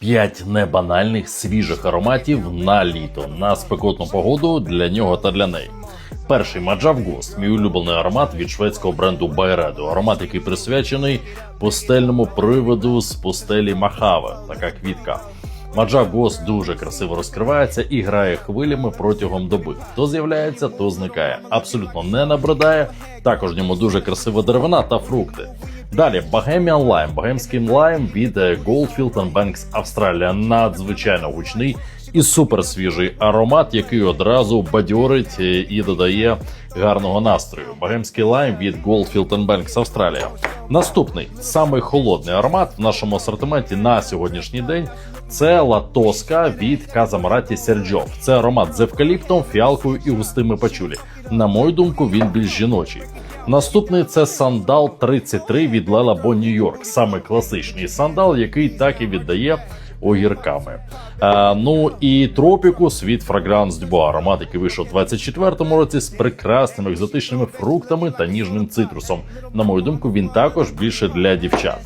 П'ять небанальних свіжих ароматів на літо на спекотну погоду для нього та для неї. Перший Маджав Ghost – мій улюблений аромат від шведського бренду Байреду. Аромат, який присвячений пустельному приводу з пустелі Махаве, така квітка. Маджа Гос дуже красиво розкривається і грає хвилями протягом доби. То з'являється, то зникає. Абсолютно не набридає. Також ньому дуже красива деревина та фрукти. Далі Bohemian Lime. Богемський лайм від е, Goldfield Banks Австралія. Надзвичайно гучний і супер свіжий аромат, який одразу бадьорить е, і додає гарного настрою. Богемський лайм від Goldfield Banks Австралія. Наступний самий холодний аромат в нашому асортименті на сьогоднішній день це латоска від Казамараті Серджов. Це аромат з евкаліптом, фіалкою і густими пачулі. На мою думку, він більш жіночий. Наступний це сандал 33 від Лела Нью-Йорк. Саме класичний сандал, який так і віддає огірками. Е, ну і тропікус від Fragrance Dubois, аромат, який вийшов у 24-му році з прекрасними екзотичними фруктами та ніжним цитрусом. На мою думку, він також більше для дівчат.